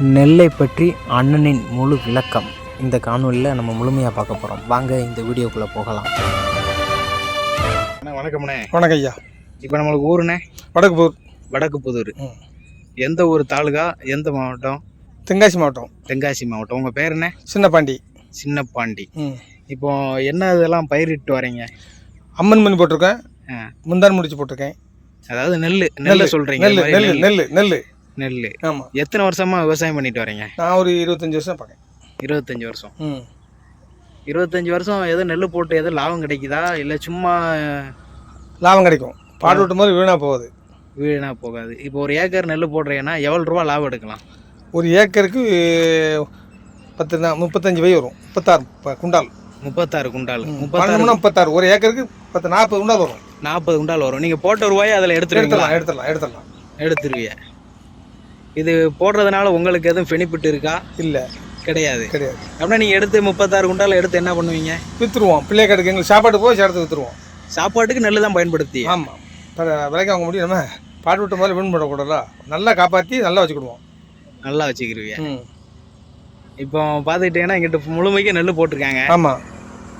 நெல்லை பற்றி அண்ணனின் முழு விளக்கம். இந்த காணொலியில் நம்ம முழுமையாக பார்க்க போகிறோம் வாங்க இந்த வீடியோக்குள்ளே போகலாம். அண்ணா வணக்கம்ண்ணே வணக்கம் ஐயா. இப்போ நம்மளுக்கு ஊருண்ணே வடக்கு புதூர் வடக்கு புதூர். எந்த ஊர் தாலுகா? எந்த மாவட்டம்? தென்காசி மாவட்டம். தென்காசி மாவட்டம். உங்கள் பேர் என்ன? சின்னப்பாண்டி. சின்னப்பாண்டி. இப்போ என்ன இதெல்லாம் பயிரிட்டு வரீங்க? அம்மன் மணி போட்டிருக்கேன். முந்தான் முடிச்சு போட்டிருக்கேன். அதாவது நெல் நெல்லை சொல்கிறீங்க நெல் நெல் நெல் நெல் நெல் ஆமாம் எத்தனை வருஷமா விவசாயம் பண்ணிட்டு வரீங்க? நான் ஒரு இருபத்தஞ்சி வருஷம் பார்க்கேன் இருபத்தஞ்சி வருஷம். ம். இருபத்தஞ்சி வருஷம் எதோ நெல் போட்டு எதோ லாபம் கிடைக்குதா? இல்லை சும்மா லாபம் கிடைக்கும். பாடு விட்டும் போது வீணாக போகுது. வீணாக போகாது. இப்போ ஒரு ஏக்கர் நெல் போடுறீங்கன்னா எவ்வளோ ரூபா லாபம் எடுக்கலாம்? ஒரு ஏக்கருக்கு பத்து முப்பத்தஞ்சு பை வரும். முப்பத்தாறு குண்டால். முப்பத்தாறு குண்டால். முப்பத்தாறு முப்பத்தாறு. ஒரு ஏக்கருக்கு பத்து நாற்பது குண்டால் வரும். நாற்பது குண்டால் வரும். நீங்கள் போட்ட ரூபாயை அதில் எடுத்துருவீங்களா? எடுத்துடலாம் எடுத்துடலாம் எடுத்துடலாம். எடுத்துருவிய இது போடுறதுனால உங்களுக்கு எதுவும் பெனிஃபிட் இருக்கா? இல்லை. கிடையாது. கிடையாது. அப்படின்னா நீங்கள் எடுத்து முப்பத்தாறு குண்டால் எடுத்து என்ன பண்ணுவீங்க? விற்றுருவோம் பிள்ளை கடைக்கு எங்களுக்கு சாப்பாடு போய் சேர்த்து விற்றுருவோம் சாப்பாட்டுக்கு நெல் தான் பயன்படுத்தி. ஆமாம் விலைக்கு வாங்க முடியும். நம்ம பாட்டு விட்ட மாதிரி வீண் பண்ணக்கூடாதா? நல்லா காப்பாற்றி நல்லா வச்சுக்கிடுவோம். நல்லா வச்சுக்கிருவிய? இப்போ பார்த்துக்கிட்டீங்கன்னா இங்கிட்ட முழுமைக்கு நெல் போட்டிருக்காங்க. ஆமாம்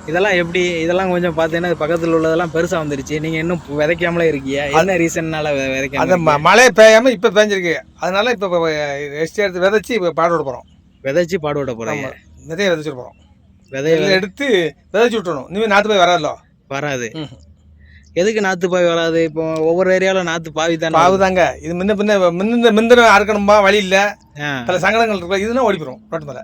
இதெல்லாம் எப்படி? இதெல்லாம் கொஞ்சம் பார்த்தீங்கன்னா பக்கத்தில் உள்ளதெல்லாம் பெருசாக வந்துருச்சு. நீங்கள் இன்னும் விதைக்காமலே இருக்கீங்க. என்ன ரீசன்னால அந்த விதைக்காம ம மழை பெய்யாமல் இப்போ பேஞ்சிருக்கு. அதனால இப்போ ரெஸ்ட் எடுத்து விதைச்சி இப்போ பாடு விட போகிறோம் விதைச்சி பாடுபட போகிறீங்க நிறைய விதைச்சிட்டு போகிறோம் விதைய நெல் எடுத்து விதைச்சி விட்டணும் இனிமேல் நாற்று போய் வராதுல்ல வராது. எதுக்கு நாற்று பாய் வராது? இப்போ ஒவ்வொரு ஏரியாவில் நாற்று பாவி தானே. பாவு தாங்க. இது முன்ன பின்ன முன்ன முந்தின அறுக்கணுமா வழி இல்லை. பல சங்கடங்கள் இருக்கு இதுனா ஓடிப்போம் ரோட்டு மேலே.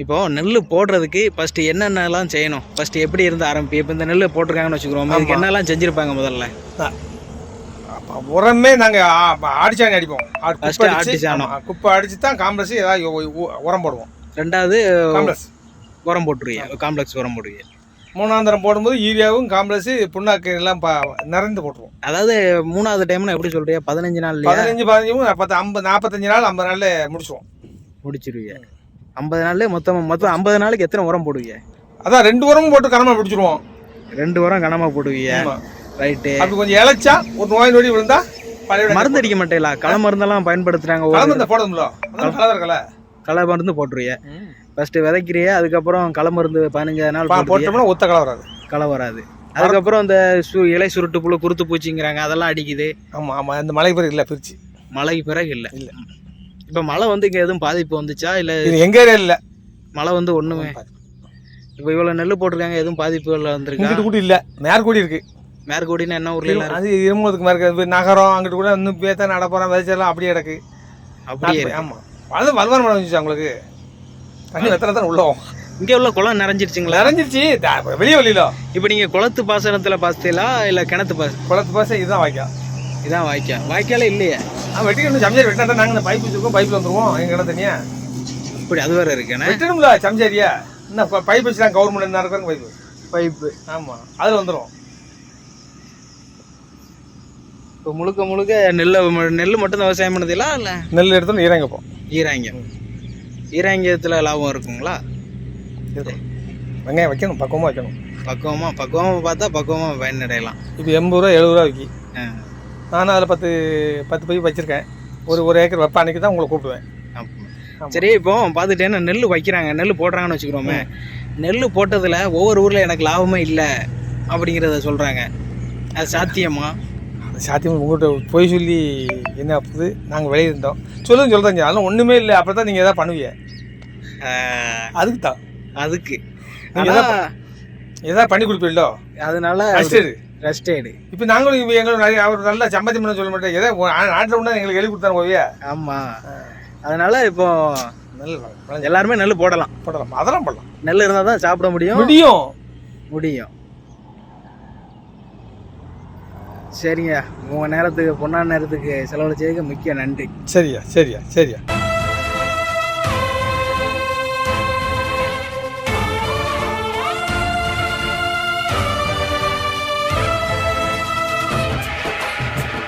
இப்போ நெல் போடுறதுக்கு ஃபர்ஸ்ட் என்னென்னலாம் செய்யணும்? ஃபர்ஸ்ட் எப்படி இருந்து ஆரம்பி இப்போ இந்த நெல் போட்டிருக்காங்கன்னு வச்சுக்கிறோம். இதுக்கு என்னெல்லாம் செஞ்சிருப்பாங்க முதல்ல? அப்போ உரமே நாங்கள் ஆடிச்சாணி அடிப்போம். ஆ- First குப்பை அடிச்சு தான் காம்ப்ளஸ் ஏதாவது உரம் போடுவோம். ரெண்டாவது காம்ப்ளஸ் உரம் போட்டுருவீங்க. காம்ப்ளெக்ஸ் உரம் போடுவீங்க. மூணாந்திரம் போடும்போது ஈரியாவும் காம்ப்ளஸ் புண்ணாக்கு எல்லாம் நிறைந்து போட்டுருவோம். அதாவது மூணாவது டைம்னு எப்படி சொல்றீங்க? பதினஞ்சு நாள் பதினஞ்சு பதினஞ்சு பத்து ஐம்பது நாற்பத்தஞ்சு நாள் ஐம்பது நாள்ல முடிச்சுவோம் முடிச்சிருவீங்க. ஐம்பது நாள்ல மொத்தம் மொத்தம் ஐம்பது நாளுக்கு எத்தனை உரம் போடுவீங்க? அதான் ரெண்டு உரமும் போட்டு கனமா பிடிச்சிருவோம். ரெண்டு உரம் கனமா போடுவீங்க. ரைட்டு. அப்படி கொஞ்சம் இழைச்சா ஒரு நோய் நொடி விழுந்தா மருந்து அடிக்க மாட்டேங்களா களை மருந்தெல்லாம் பயன்படுத்துறாங்க கலந்து போடும்ல அதான் கலர் களை மருந்து போட்டுருவீங்க ஃபர்ஸ்ட் விதைக்கிறிய அதுக்கப்புறம் களை மருந்து பதினஞ்சாவது நாள். போட்டோம்னா ஒத்த கலர் வராது. களை வராது. அதுக்கப்புறம் இந்த சு இலை சுருட்டு புழு குருத்து பூச்சிங்கிறாங்க அதெல்லாம் அடிக்குது. ஆமா ஆமா. அந்த மலை பேர் இல்ல பிரிச்சு. மழைக்கு பிறகு இல்லை. இல்ல. இப்போ மழை வந்து இங்கே எதுவும் பாதிப்பு வந்துச்சா? இல்லை இது எங்க ஏரியா இல்ல. மழை வந்து ஒன்றுமே இப்போ இவ்வளோ நெல் போட்டிருக்காங்க எதுவும் பாதிப்புகள் வந்திருக்கா? இங்கிட்டு கூட இல்ல. மேற்கூடி இருக்கு. மேற்கூடின்னு என்ன ஊர்ல அது இருமூலத்துக்கு மேற்க நகரம் அங்கிட்டு கூட இன்னும் பேத்த நடப்போறோம் விதைச்செல்லாம் அப்படியே கிடக்கு. அப்படியே இருக்கு. ஆமா. அது வல்வாரம் மழை வந்துச்சு உங்களுக்கு? தண்ணி வெத்தனை தான் உள்ளோம் இங்கே உள்ள குளம் நிறைஞ்சிருச்சுங்களா? நிறைஞ்சிருச்சு. வெளியே வெளியில இப்போ நீங்கள் குளத்து பாசனத்தில் பாசத்தீங்களா இல்லை கிணத்து பாச குளத்து பாச இதுதான் வாய்க்கா. இதான் வாய்க்கா. வாய்க்காலே இல்லையே. வெட்டிக்கணும் சமைச்சர் வெட்டினா நாங்கள் இந்த பைப் வச்சிருக்கோம் பைப்பில் வந்துருவோம். எங்க கிட்ட தனியா? இப்படி அது வேற இருக்குண்ணே வெட்டணும்ல சமைச்சரியா என்ன பைப் வச்சுதான் கவர்மெண்ட் என்ன இருக்கிற பைப்பு பைப்பு ஆமா அதில் வந்துடும் இப்போ முழுக்க முழுக்க நெல்லை நெல் மட்டும் தான் விவசாயம் பண்ணதில்ல இல்லை? நெல் எடுத்தோம் ஈரங்கப்போம் ஈராங்கியம் ஈராங்கியத்தில் லாபம் இருக்குங்களா? வெங்காயம் வைக்கணும் பக்குவமாக வைக்கணும். பக்குவமாக பக்குவமாக பார்த்தா பக்குவமாக பயனடையலாம் இப்போ எண்பது ரூபா எழுபது ரூபா விற்கி ஆ. நானும் அதில் பத்து பத்து பைப் வச்சிருக்கேன். ஒரு ஒரு ஏக்கர் வைப்ப அன்னைக்கு தான் உங்களை கூப்பிடுவேன். அப்ப- சரி இப்போ பார்த்துட்டேன்னா நெல் வைக்கிறாங்க நெல் போடுறாங்கன்னு வச்சுக்கிறோமே நெல் போட்டதில் ஒவ்வொரு ஊரில் எனக்கு லாபமே இல்லை அப்படிங்கிறத சொல்கிறாங்க அது சாத்தியமா? அது சாத்தியம் உங்கள்கிட்ட போய் சொல்லி என்ன ஆகுது? நாங்கள் வெளியே இருந்தோம் சொல்லுங்க சொல்கிறேங்க அதெல்லாம் ஒன்றுமே இல்லை. அப்புறம் தான் நீங்கள் எதாவது பண்ணுவீங்க அதுக்கு தான் அதுக்கு. நீங்க ஆனா, எதாவது பண்ணி கொடுப்பீங்களோ? அதனால ஃபஸ்ட்டு ரெஸ்டேடு இப்போ நாங்களும் இப்போ எங்களுக்கு நிறைய அவர் நல்லா சம்பாத்தியம் பண்ண சொல்ல மாட்டேன். ஏதோ நாட்டில் உண்டா எங்களுக்கு எழுதி கொடுத்தாங்க போவியா ஆமாம் அதனால இப்போ வளஞ்ச- எல்லாருமே நெல் போடலாம். போடலாம். அதெல்லாம் போடலாம். நெல் இருந்தால் தான் சாப்பிட முடியும். முடியும். முடியும். சரிங்க. உங்கள் நேரத்துக்கு பொண்ணான நேரத்துக்கு செலவழிச்சதுக்கு முக்கிய நன்றி. சரியா சரியா சரியா.